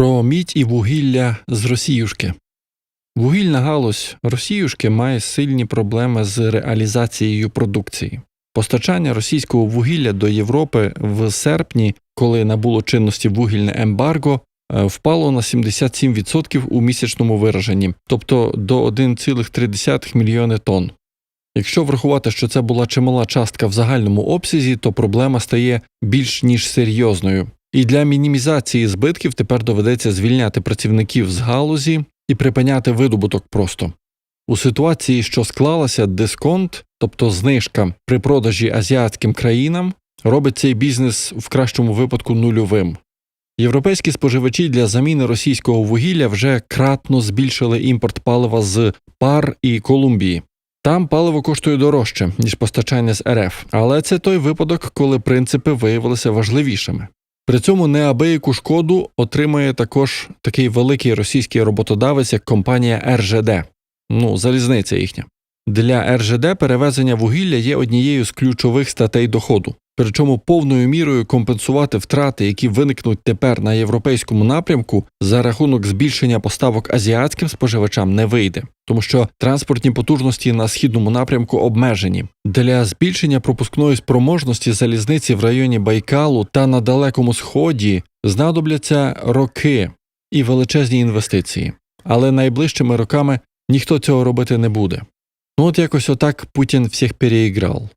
Про мідь і вугілля з Росіюшки. Вугільна галузь Росіюшки має сильні проблеми з реалізацією продукції. Постачання російського вугілля до Європи в серпні, коли набуло чинності вугільне ембарго, е, впало на 77% у місячному вираженні, тобто до 1,3 мільйони тонн. Якщо врахувати, що це була чимала частка в загальному обсязі, то проблема стає більш ніж серйозною. І для мінімізації збитків тепер доведеться звільняти працівників з галузі і припиняти видобуток просто. У ситуації, що склалася, дисконт, тобто знижка при продажі азіатським країнам, робить цей бізнес в кращому випадку нульовим. Європейські споживачі для заміни російського вугілля вже кратно збільшили імпорт палива з пар і Колумбії. Там паливо коштує дорожче, ніж постачання з РФ, але це той випадок, коли принципи виявилися важливішими. При цьому неабияку шкоду отримує також такий великий російський роботодавець, як компанія РЖД, ну, залізниця їхня. Для РЖД перевезення вугілля є однією з ключових статей доходу. Причому повною мірою компенсувати втрати, які виникнуть тепер на європейському напрямку, за рахунок збільшення поставок азіатським споживачам не вийде, тому що транспортні потужності на східному напрямку обмежені. Для збільшення пропускної спроможності залізниці в районі Байкалу та на далекому сході знадобляться роки і величезні інвестиції. Але найближчими роками ніхто цього робити не буде. Ну от якось отак Путін всіх переіграв.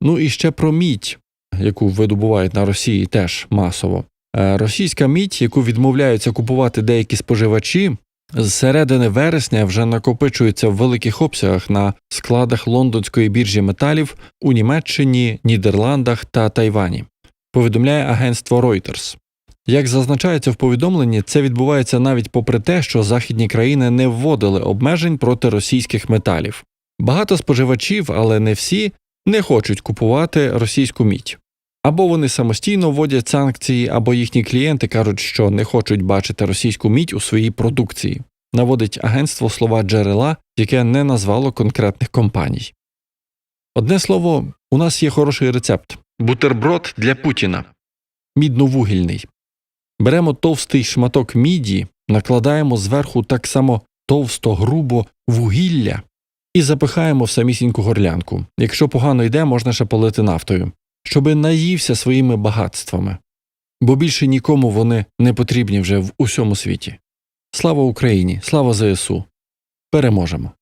Ну і ще про мідь, яку видобувають на Росії теж масово. Е, Російська мідь, яку відмовляються купувати деякі споживачі, з середини вересня вже накопичується в великих обсягах на складах лондонської біржі металів у Німеччині, Нідерландах та Тайвані. Повідомляє агентство Reuters. Як зазначається в повідомленні, це відбувається навіть попри те, що західні країни не вводили обмежень проти російських металів. Багато споживачів, але не всі, не хочуть купувати російську мідь. Або вони самостійно вводять санкції, або їхні клієнти кажуть, що не хочуть бачити російську мідь у своїй продукції. Наводить агентство слова джерела, яке не назвало конкретних компаній. Одне слово, у нас є хороший рецепт бутерброд для Путіна. Мідновугільний. Беремо товстий шматок міді, накладаємо зверху так само товсто, грубо вугілля і запихаємо в самісіньку горлянку. Якщо погано йде, можна ще полити нафтою, щоби наївся своїми багатствами, бо більше нікому вони не потрібні вже в усьому світі. Слава Україні, слава ЗСУ! Переможемо!